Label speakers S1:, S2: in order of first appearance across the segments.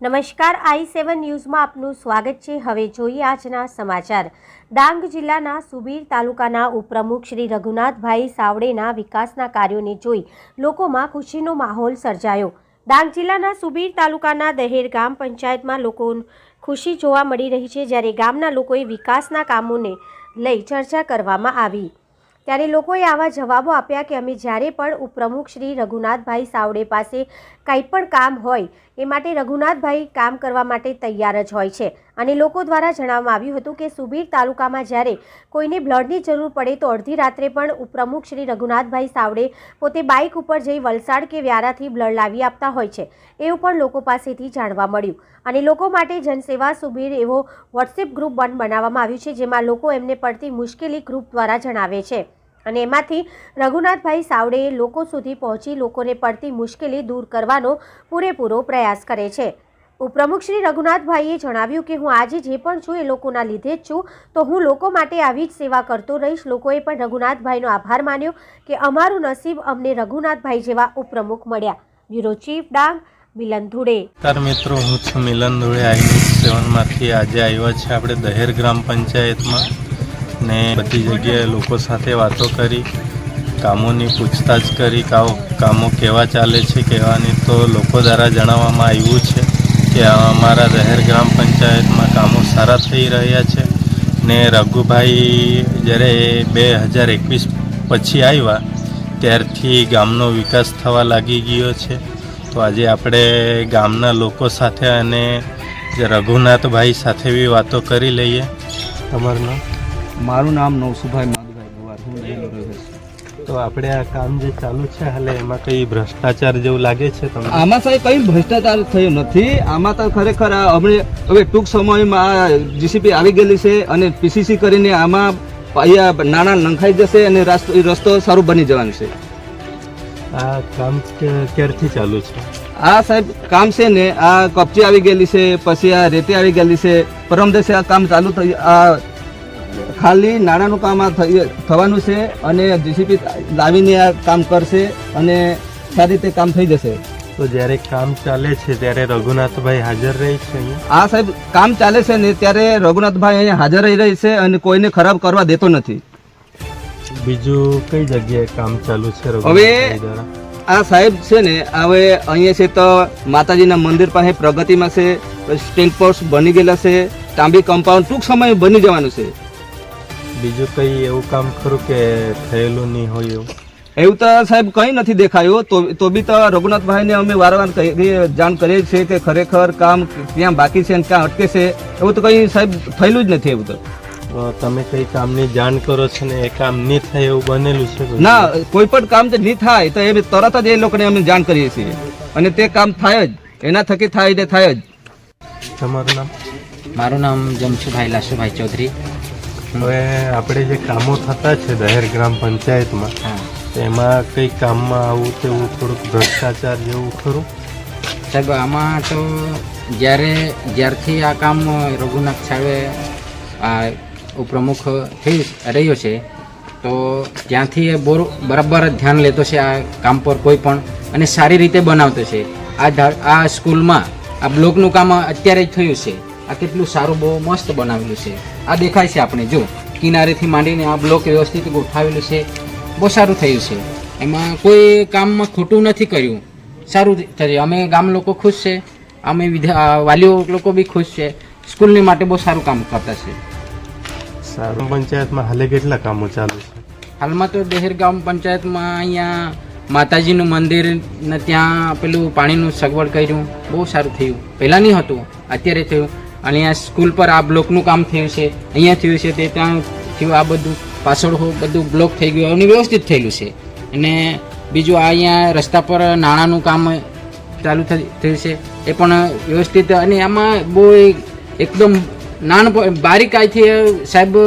S1: નમસ્કાર, આઈ સેવન ન્યૂઝમાં આપનું સ્વાગત છે. હવે જોઈએ આજના સમાચાર. ડાંગ જિલ્લાના સુબીર તાલુકાના ઉપપ્રમુખ શ્રી રઘુનાથભાઈ સાવડેના વિકાસના કાર્યોને જોઈ લોકોમાં ખુશીનો માહોલ સર્જાયો. ડાંગ જિલ્લાના સુબીર તાલુકાના દહેર ગામ પંચાયતમાં લોકો ખુશી જોવા મળી રહી છે, જ્યારે ગામના લોકોએ વિકાસના કામોને લઈ ચર્ચા કરવામાં આવી. ત્યારે લોકોએ આવા જવાબો આપ્યા કે, અમે જ્યારે પણ ઉપપ્રમુખ શ્રી રઘુનાથભાઈ સાવડે પાસે કંઈ પણ કામ હોય એ માટે રઘુનાથભાઈ કામ કરવા માટે તૈયાર જ હોય છે. અને લોકો દ્વારા જણાવવામાં આવ્યું હતું કે સુબીર તાલુકામાં જ્યારે કોઈને બ્લડની જરૂર પડે તો અડધી રાત્રે પણ ઉપપ્રમુખ શ્રી રઘુનાથભાઈ સાવડે પોતે બાઇક ઉપર જઈ વલસાડ કે વ્યારાથી બ્લડ લાવી આપતા હોય છે. એવું પણ લોકો પાસેથી જાણવા મળ્યું. અને લોકો માટે જનસેવા સુબીર એવો વોટ્સએપ ગ્રુપ વન બનાવવામાં આવ્યું છે, જેમાં લોકો એમને પડતી મુશ્કેલી ગ્રુપ દ્વારા જણાવે છે. અને એમાંથી રઘુનાથભાઈ સાવડે લોકો સુધી પહોંચી લોકોને પડતી મુશ્કેલી દૂર કરવાનો પૂરેપૂરો પ્રયાસ કરે છે. ઉપપ્રમુખ શ્રી રઘુનાથભાઈએ જણાવ્યું કે, હું આજે જે પણ છું એ લોકોના લીધે જ છું, તો હું લોકો માટે આવી જ સેવા કરતો રહીશ. લોકોએ પણ રઘુનાથભાઈનો આભાર માન્યો કે, અમારું નસીબ અમને રઘુનાથભાઈ જેવા ઉપપ્રમુખ મળ્યા. Bureau chief Dang, Milan Dhude.
S2: મિત્રો, હું છું મિલન ધુડે. આઈ સેવનમાંથી આજે આવ્યા છે આપણે દહેર ગ્રામ પંચાયતમાં. ને બધી જગ્યાએ લોકો સાથે વાતો કરી, કામોની પૂછતાછ કરી કામો કેવા ચાલે છે, કેવાની તો લોકો દ્વારા જણાવવામાં આવ્યું છે કે અમારા દહેર ગ્રામ પંચાયતમાં કામો સારા થઈ રહ્યા છે ને રઘુભાઈ જ્યારે બે હજાર એકવીસ પછી આવ્યા, ત્યારથી ગામનો વિકાસ થવા લાગી ગયો છે. તો આજે આપણે ગામના લોકો સાથે અને રઘુનાથભાઈ સાથે બી વાતો કરી લઈએ. તમારું નામ?
S3: મારું નામ નવસુભાઈ માધુભાઈ ગુવાર હું જૈનો રહ્યો છું.
S2: તો આપણે આ કામ જે ચાલુ છે હાલે એમાં કઈ ભ્રષ્ટાચાર જેવું લાગે છે તમને?
S3: આમાં સાહેબ કઈ ભ્રષ્ટાચાર થયો નથી. આમાં તો ખરેખર હમણે હવે ટૂંક સમયમાં આ જીસીપી આવી ગયેલી છે અને પીસીસી કરીને આમાં અહીંયા નાણાં નંખાઈ જશે અને રસ્તો સારું બની જવાનું છે.
S2: આ કામ ક્યારથી ચાલુ છે?
S3: આ સાહેબ કામ છે ને આ કપચી આવી ગયેલી છે પછી આ રેતી આવી ગયેલી છે. પરમ દિવસે આ કામ ચાલુ થઈ આ ખાલી નાણાંનું કામ આ થવાનું છે અને જીસીપી લાવીને આ કામ કરશે અને સારી રીતે કામ થઈ જશે.
S2: તો જ્યારે કામ ચાલે છે ત્યારે રઘુનાથભાઈ હાજર રહે છે અહીંયા?
S3: આ સાહેબ કામ ચાલે છે ને ત્યારે રઘુનાથભાઈ અહીંયા હાજર રહી રહી છે અને કોઈને ખરાબ કરવા દેતો નથી.
S2: બીજું કઈ જગ્યાએ કામ ચાલુ છે
S3: હવે- આ સાહેબ છે ને હવે અહીંયા છે તો માતાજીના મંદિર પાસે પ્રગતિમાં છે સ્ટેન્ડ પોસ્ટ બની ગયેલા છે તાંબી કમ્પાઉન્ડ ટૂંક સમય બની જવાનું છે.
S2: બીજું કઈ એવું કામ ખરું કે થયેલું નહીં હોય એવું?
S3: એવું તો સાહેબ કંઈ નથી દેખાયું. તો તો બી તો રઘુનાથભાઈને અમે વારંવાર કહી- જાણ કરીએ છીએ કે ખરેખર કામ ક્યાં બાકી છે અને ક્યાં અટકે છે. એવું તો કંઈ સાહેબ થયેલું જ નથી એવું તો.
S2: તો તમે કઈ કામની જાણ કરો છો ને એ કામ નહીં થાય એવું બનેલું છે
S3: ના કોઈ પણ કામ જે નહીં થાય તો એ તરત જ એ લોકોને અમે જાણ કરીએ છીએ. અને તે કામ થાય જ. એના થકી થાય ને થાય જ.
S2: તમારું નામ?
S4: મારું નામ જમશુભાઈ લાશુભાઈ ચૌધરી.
S2: હવે આપણે જે કામો થતા છે દહેર ગ્રામ પંચાયતમાં એમાં કઈ કામમાં આવું તેવું થોડુંક ભ્રષ્ટાચાર જેવું ખરું?
S4: સાહેબ આમાં તો જ્યારે જ્યારથી આ કામ રઘુનાથ સાહેબે આ ઉપપ્રમુખ થઈ રહ્યો છે તો ત્યાંથી એ બોર બરાબર જ ધ્યાન લેતો છે આ કામ પર કોઈ પણ અને સારી રીતે બનાવતો છે. આ આ સ્કૂલમાં આ બ્લોકનું કામ અત્યારે જ થયું છે. આ કેટલું સારું બહુ મસ્ત બનાવેલું છે. આ દેખાય છે આપણે જો. કિનારેથી માંડીને આ બ્લોક વ્યવસ્થિત ગોઠાવેલું છે. બહુ સારું થયું છે. એમાં કોઈ કામમાં ખોટું નથી કર્યું. સારું થયું. અમે ગામ લોકો ખુશ છે. અમે વાલીઓ લોકો બી ખુશ છે. સ્કૂલની માટે બહુ સારું કામ કરતા છે.
S2: સારું. પંચાયતમાં હાલે કેટલા કામો ચાલુ છે?
S4: હાલમાં તો દહેર ગામ પંચાયતમાં અહીંયા માતાજીનું મંદિર ને ત્યાં પેલું પાણીનું સગવડ કર્યું. બહુ સારું થયું. પહેલાં નહીં હતું. અત્યારે થયું. અહીંયા સ્કૂલ પર આ બ્લોકનું કામ થયું છે, અહીંયા થયું છે, તે ત્યાં થયું, આ બધું પાછળ બધું બ્લોક થઈ ગયું, અને વ્યવસ્થિત થયેલું છે. અને બીજું આ અહીંયા રસ્તા પર નાણાંનું કામ ચાલુ થયું છે, એ પણ વ્યવસ્થિત અને આમાં બહુ એક- એકદમ નાનપણ બારીકાઈથી સાહેબ,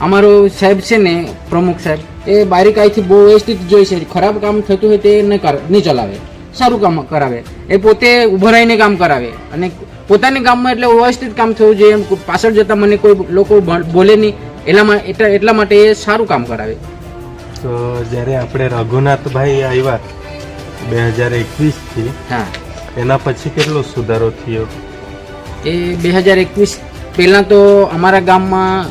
S4: અમારો સાહેબ છે ને, પ્રમુખ સાહેબ, એ બારીકાઈથી બહુ વ્યવસ્થિત જોઈ છે, ખરાબ કામ થતું હોય તે ન ચલાવે. સારું કામ કરાવે. એ પોતે ઊભો રહીને કામ કરાવે. અને પોતાની કામમાં એટલે વ્યવસ્થિત કામ થવું જોઈએ. એમ પાછળ જતાં મને કોઈ લોકો બોલે નહીં. એટલા મા- એટલા એટલા માટે એ સારું કામ કરાવે.
S2: તો જ્યારે આપણે રઘુનાથભાઈ આવ્યા બે હજાર એકવીસથી
S4: હા.
S2: એના પછી કેટલો સુધારો થયો?
S4: એ બે હજાર એકવીસ પહેલાં તો અમારા ગામમાં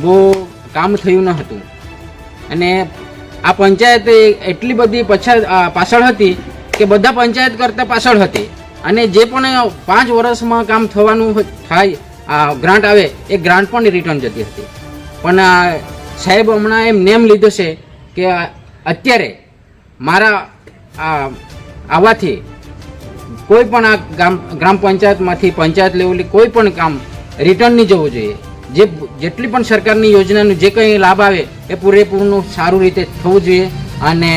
S4: બહુ કામ થયું ન હતું. અને આ પંચાયત એટલી બધી પછાત આ પાછળ હતી કે બધા પંચાયત કરતાં પાછળ હતી. અને જે પણ પાંચ વર્ષમાં કામ થવાનું થાય, આ ગ્રાન્ટ આવે, એ ગ્રાન્ટ પણ રિટર્ન જતી હતી. પણ સાહેબ હમણાં એમ નેમ લીધો છે કે અત્યારે મારા આવવાથી કોઈ પણ આ ગામ ગ્રામ પંચાયતમાંથી પંચાયત લેવલે કોઈ પણ કામ રિટર્ન નહીં જવું જોઈએ. જે જેટલી પણ સરકારની યોજનાનું જે કંઈ લાભ આવે, એ પૂરેપૂરનું સારું રીતે થવું જોઈએ અને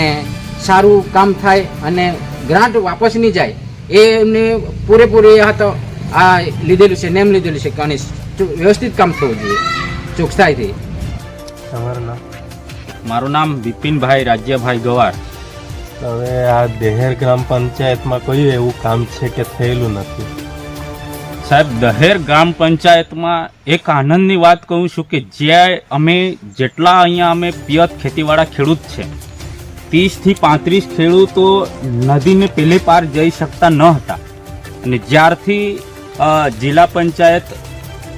S4: સારું કામ થાય અને ગ્રાન્ટ વાપસ નહીં જાય. એ એમને પૂરેપૂરી આ તો આ લીધેલું છે નેમ લીધેલું છે કે વ્યવસ્થિત કામ થવું જોઈએ. ચોકસાઈથી.
S2: તમારું નામ?
S5: મારું નામ બિપિનભાઈ રાજ્યભાઈ ગવાર.
S2: હવે આ દહેર ગ્રામ પંચાયતમાં કયું એવું કામ છે કે થયેલું નથી?
S5: સાહેબ દહેર ગ્રામ પંચાયતમાં એક આનંદની વાત કહું છું કે જ્યાં અમે જેટલા અહીંયા અમે પિયત ખેતીવાળા ખેડૂત છે ત્રીસથી પાંત્રીસ ખેડૂતો નદીને પેલે પાર જઈ શકતા ન હતા. અને જ્યારથી જિલ્લા પંચાયત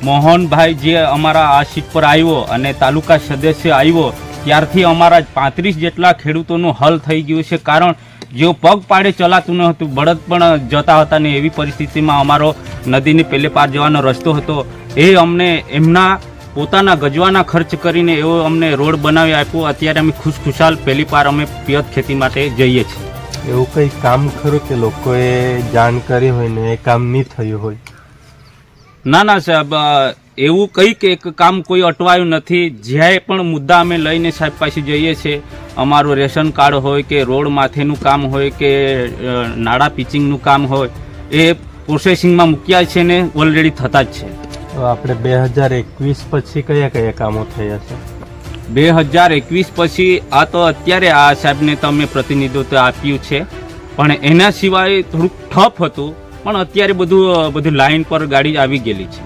S5: મોહનભાઈ જે અમારા આ સીટ પર આવ્યો અને તાલુકા સદસ્ય આવ્યો, ત્યારથી અમારા પાંત્રીસ જેટલા ખેડૂતોનું હલ થઈ ગયું છે. કારણ, જેઓ પગ પાડે ચલાતું ન હતું, બળદ પણ જતા હતા ને એવી પરિસ્થિતિમાં અમારો નદીને પેલે પાર જવાનો રસ્તો હતો. એ અમને એમના પોતાના ગજવાના ખર્ચ કરીને એવો અમને રોડ બનાવી આપ્યો. અત્યારે અમે ખુશખુશાલ પહેલી પાર અમે પિયત ખેતી માટે જઈએ છીએ.
S2: એવું કંઈ કામ ખરું કે લોકોએ જાણ કરી હોય ને એ કામ નહીં થયું હોય?
S5: ના ના સાહેબ એવું કંઈક એક કામ કોઈ અટવાયું નથી. જ્યાં પણ મુદ્દા અમે લઈને સાહેબ પાસે જઈએ છીએ અમારું રેશન કાર્ડ હોય કે રોડ માથેનું કામ હોય કે નાળા પિચિંગનું કામ હોય એ પ્રોસેસિંગમાં મૂક્યા છે ને ઓલરેડી થતા જ છે.
S2: આપણે બે હજાર એકવીસ પછી કયા કયા કામો થયા છે?
S5: બે હજાર એકવીસ પછી આ તો અત્યારે આ સાહેબને તમે પ્રતિનિધિત્વ આપ્યું છે. પણ એના સિવાય થોડુંક ઠપ હતું પણ અત્યારે બધું બધું લાઈન પર ગાડી આવી ગયેલી છે.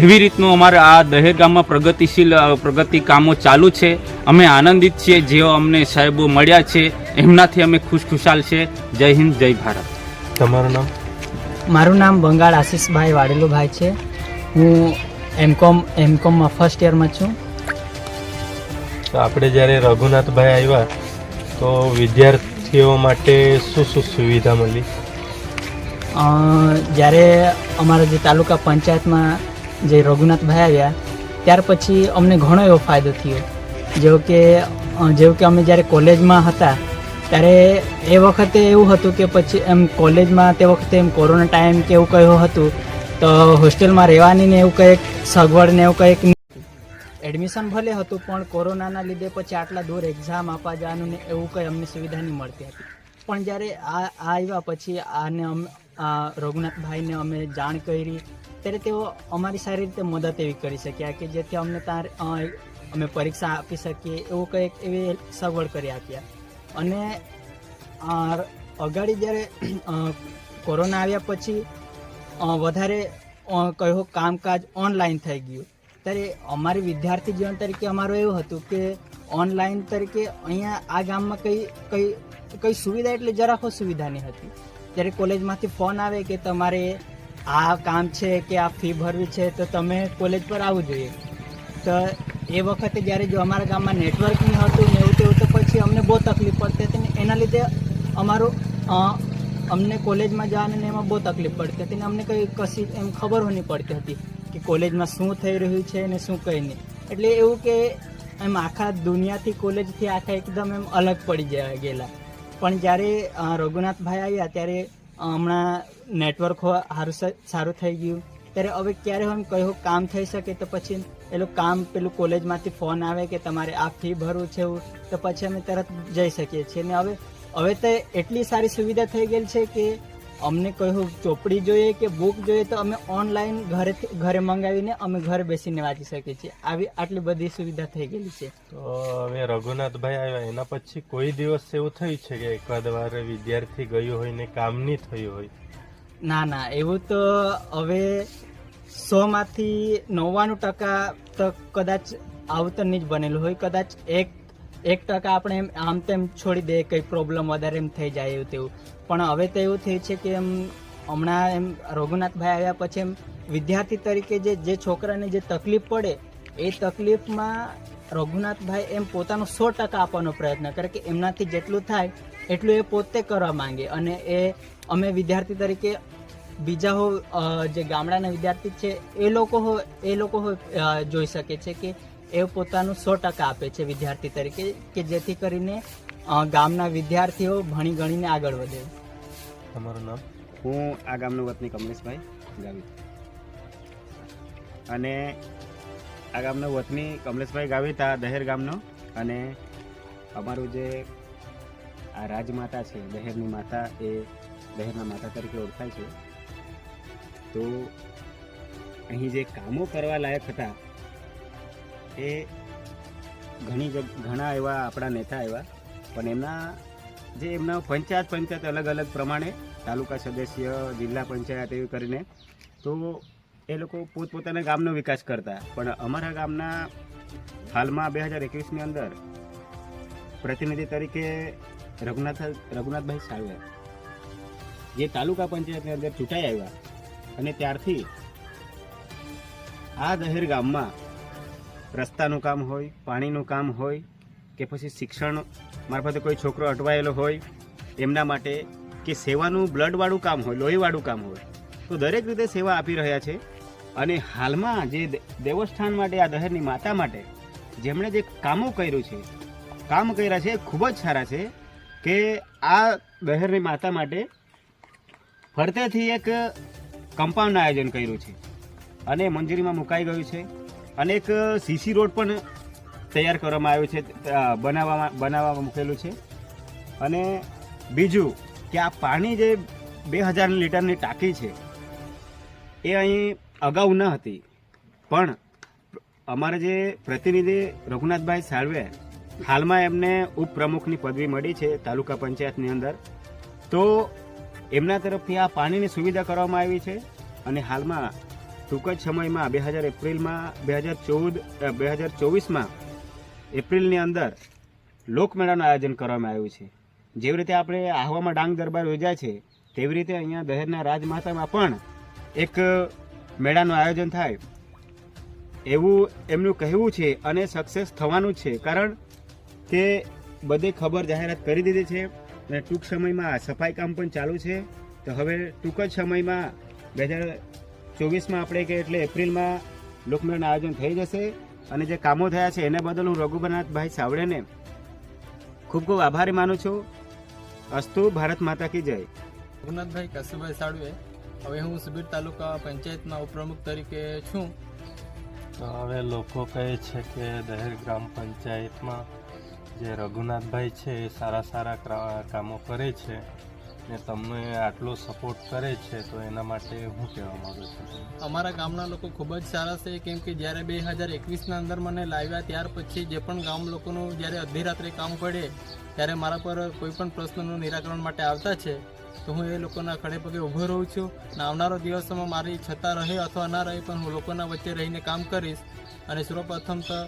S5: એવી રીતનું અમારે આ દહેર ગામમાં પ્રગતિશીલ પ્રગતિ કામો ચાલુ છે. અમે આનંદિત છીએ જેઓ અમને સાહેબો મળ્યા છે. એમનાથી અમે ખુશખુશાલ છે. જય હિન્દ જય ભારત.
S2: તમારું નામ?
S6: મારું નામ બંગાળ આશીષભાઈ વાડેલુભાઈ છે. હું એમકોમ એમકોમમાં ફર્સ્ટ યરમાં છું.
S2: તો આપણે જ્યારે રઘુનાથભાઈ આવ્યા તો વિદ્યાર્થીઓ માટે શું શું સુવિધા મળી?
S6: જ્યારે અમારા જે તાલુકા પંચાયતમાં જે રઘુનાથભાઈ આવ્યા ત્યાર પછી અમને ઘણો એવો ફાયદો થયો. જેવો કે જેવું કે અમે જ્યારે કોલેજમાં હતા ત્યારે એ વખતે એવું હતું કે પછી એમ કોલેજમાં તે વખતે એમ કોરોના ટાઈમ કે એવું કહ્યું હતું તો હોસ્ટેલમાં રહેવાની ને એવું કંઈક, સગવડ ને એવું કંઈક એડમિશન ભલે હતું, પણ કોરોનાના લીધે પછી આટલા દૂર એક્ઝામ આપવા જવાનું ને એવું કંઈ અમને સુવિધા નહીં મળતી હતી. પણ જ્યારે આ આવ્યા પછી આને અમે આ રઘુનાથભાઈને અમે જાણ કરી, ત્યારે તેઓ અમારી સારી રીતે મદદ એવી કરી શક્યા કે જેથી અમને તાર અમે પરીક્ષા આપી શકીએ એવું કંઈક એવી સગવડ કરી આપ્યા. અને અગાડી જ્યારે કોરોના આવ્યા પછી વધારે કહ્યું કામકાજ ઓનલાઈન થઈ ગયું. ત્યારે અમારી વિદ્યાર્થી જીવન તરીકે અમારું એવું હતું કે ઓનલાઈન તરીકે અહીંયા આ ગામમાં કઈ કઈ કઈ સુવિધા એટલે જરાકો સુવિધા નહીં હતી. ત્યારે કોલેજમાંથી ફોન આવે કે તમારે આ કામ છે કે આ ફી ભરવી છે તો તમે કોલેજ પર આવવું જોઈએ. તો એ વખતે જ્યારે જો અમારા ગામમાં નેટવર્ક નહીં હતું ને એવું તેવું તો પછી અમને બહુ તકલીફ પડતી હતી ને એના લીધે અમારું અમને કોલેજમાં જવાને ને એમાં બહુ તકલીફ પડતી હતી ને અમને કંઈ કશી એમ ખબર નહીં પડતી હતી કે કોલેજમાં શું થઈ રહ્યું છે ને શું કંઈ નહીં. એટલે એવું કે એમ આખા દુનિયાથી કોલેજથી આખા એકદમ એમ અલગ પડી ગયા ગયેલા. પણ જ્યારે રઘુનાથભાઈ આવ્યા ત્યારે હમણાં નેટવર્ક સારું સારું થઈ ગયું. ત્યારે હવે ક્યારે એમ કયો કામ થઈ શકે તો પછી એ કામ, પેલું કોલેજમાંથી ફોન આવે કે તમારે આ ફી ભરવું છે એવું, તો પછી અમે તરત જઈ શકીએ છીએ. ને હવે હવે તો એટલી સારી સુવિધા થઈ ગયેલ છે કે અમને કહ્યું ચોપડી જોઈએ કે બુક જોઈએ તો અમે ઓનલાઈન ઘરે ઘરે મંગાવીને અમે ઘરે બેસીને વાંચી શકીએ છીએ. આવી આટલી બધી સુવિધા થઈ ગયેલી છે.
S2: તો હવે રઘુનાથભાઈ આવ્યા એના પછી કોઈ દિવસ એવું થયું છે કે એકાદ વાર વિદ્યાર્થી ગયું હોય ને કામ નહીં થયું હોય?
S6: ના ના એવું તો હવે સોમાંથી નવ્વાણું ટકા તો કદાચ આવું તો નહીં જ બનેલું હોય. કદાચ એક એક ટકા આપણે એમ આમ તેમ છોડી દઈએ કંઈ પ્રોબ્લેમ વધારે એમ થઈ જાય એવું તેવું. પણ હવે તો એવું થયું છે કે એમ હમણાં એમ રઘુનાથભાઈ આવ્યા પછી એમ વિદ્યાર્થી તરીકે જે જે છોકરાને જે તકલીફ પડે, એ તકલીફમાં રઘુનાથભાઈ એમ પોતાનો સો ટકા આપવાનો પ્રયત્ન કરે કે એમનાથી જેટલું થાય, એટલું એ પોતે કરવા માંગે. અને એ અમે વિદ્યાર્થી તરીકે બીજા હો જે ગામડાના વિદ્યાર્થી છે, એ લોકો હો એ લોકો જોઈ શકે છે કે એ પોતાનું સો ટકા આપે છે વિદ્યાર્થી તરીકે કે જેથી કરીને ગામના વિદ્યાર્થીઓ ભણી ગણીને આગળ વધે.
S2: તમારું નામ?
S7: હું આ ગામનો વતની કમલેશભાઈ ગાવિત. અને આ ગામનો વતની કમલેશભાઈ ગાવિત આ દહેર ગામનો. અને અમારું જે આ રાજમાતા છે દહેરની માતા એ દહેરના માતા તરીકે ઓળખાય છે. તો અહીં જે કામો કરવા લાયક હતા એ ઘણી ઘણા એવા આપણા નેતા આવ્યા. પણ એમના જે એમના પંચાયત પંચાયત અલગ અલગ પ્રમાણે તાલુકા સદસ્ય, જિલ્લા પંચાયત એવી કરીને તો એ લોકો પોતપોતાના ગામનો વિકાસ કરતા. પણ અમારા ગામના હાલમાં બે હજાર એકવીસની અંદર પ્રતિનિધિ તરીકે રઘુનાથ, રઘુનાથભાઈ સાળવે જે તાલુકા પંચાયતની અંદર ચૂંટાઈ આવ્યા અને ત્યારથી આ દહેર ગામમાં રસ્તાનું કામ હોય, પાણીનું કામ હોય કે પછી શિક્ષણ મારફતે કોઈ છોકરો અટવાયેલો હોય, એમના માટે કે સેવાનું બ્લડવાળું કામ હોય, લોહીવાળું કામ હોય, તો દરેક રીતે સેવા આપી રહ્યા છે. અને હાલમાં જે દેવસ્થાન માટે, આ દહેરની માતા માટે જેમણે જે કામો કર્યું છે, કામ કર્યા છે ખૂબ જ સારા છે કે આ દહેરની માતા માટે ફરતેથી એક કમ્પાઉન્ડનું આયોજન કર્યું છે. અને મંજૂરીમાં મુકાઈ ગયું છે. અને એક સીસી રોડ પણ તૈયાર કરવામાં આવ્યું છે બનાવવામાં બનાવવામાં મૂકેલું છે. અને બીજું કે આ પાણી જે બે હજાર લીટરની ટાંકી છે, એ અહીં અગાઉ ન હતી. પણ અમારા જે પ્રતિનિધિ રઘુનાથભાઈ સાળવે હાલમાં એમને ઉપપ્રમુખની પદવી મળી છે તાલુકા પંચાયતની અંદર. તો એમના તરફથી આ પાણીની સુવિધા કરવામાં આવી છે અને હાલમાં ટૂંક જ સમયમાં બે હજાર એપ્રિલમાં બે હજાર ચૌદ બે હજાર ચોવીસમાં એપ્રિલની અંદર લોકમેળાનું આયોજન કરવામાં આવ્યું છે. જેવી રીતે આપણે આહવામાં ડાંગ દરબાર યોજાય છે, તેવી રીતે અહીંયા દહેરના રાજમાતામાં પણ એક મેળાનું આયોજન થાય એવું એમનું કહેવું છે અને સક્સેસ થવાનું છે. કારણ કે બધે ખબર જાહેરાત કરી દીધી છે અને ટૂંક સમયમાં સફાઈ કામ પણ ચાલુ છે. તો હવે ટૂંક જ સમયમાં બે હજાર ચોવીસમાં આપણે કે એટલે એપ્રિલમાં લોકમેળાનું આયોજન થઈ જશે અને જે કામો થયા છે એને બદલ હું રઘુબનાથભાઈ સાવડેને ખૂબ ખૂબ આભારી માનું છું. અસ્તુ ભારત માતા કી જય.
S8: રઘુનાથભાઈ કશુભાઈ સાળવે હવે હું સુબીર તાલુકા પંચાયતના ઉપપ્રમુખ તરીકે છું.
S2: તો હવે લોકો કહે છે કે દહેર ગ્રામ પંચાયતમાં જે રઘુનાથભાઈ છે એ સારા સારા કામો કરે છે. ને તમને આટલો સપોર્ટ કરે છે, તો એના માટે હું કહેવા માગું છું.
S8: અમારા ગામના લોકો ખૂબ જ સારા છે, કેમ કે જ્યારે બે હજાર એકવીસના અંદર મને લાવ્યા, ત્યાર પછી જે પણ ગામ લોકોનું જ્યારે અડધી રાત્રે કામ પડે, ત્યારે મારા પર કોઈ પણ પ્રશ્નનું નિરાકરણ માટે આવતા છે, તો હું એ લોકોના ખડે પગે ઊભો રહું છું અને આવનારો દિવસોમાં મારી છતાં રહે અથવા ના રહે પણ હું લોકોના વચ્ચે રહીને કામ કરીશ. અને સર્વપ્રથમ તો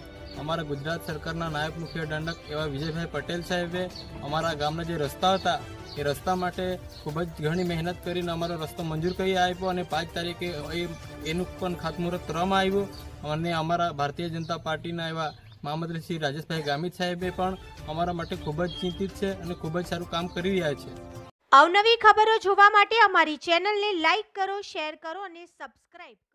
S8: અમારા ગુજરાત સરકારના નાયબ મુખ્ય દંડક એવા વિજયભાઈ પટેલ સાહેબે અમારા ગામના જે રસ્તા હતા, એ રસ્તા માટે ખૂબ જ ઘણી મહેનત કરીને અમારો રસ્તો મંજૂર કરી આપ્યો અને પાંચ તારીખે એ, એનું પણ ખાતમુહૂર્ત કરવામાં આવ્યું. અને અમારા ભારતીય જનતા પાર્ટીના એવા મહામંત્રી શ્રી રાજેશભાઈ ગામિત સાહેબે પણ અમારા માટે ખૂબ જ ચિંતિત છે અને ખૂબ જ સારું કામ કરી રહ્યા છે.
S1: અવનવી ખબરો જોવા માટે અમારી ચેનલને લાઈક કરો, શેર કરો અને સબસ્ક્રાઇબ કરો.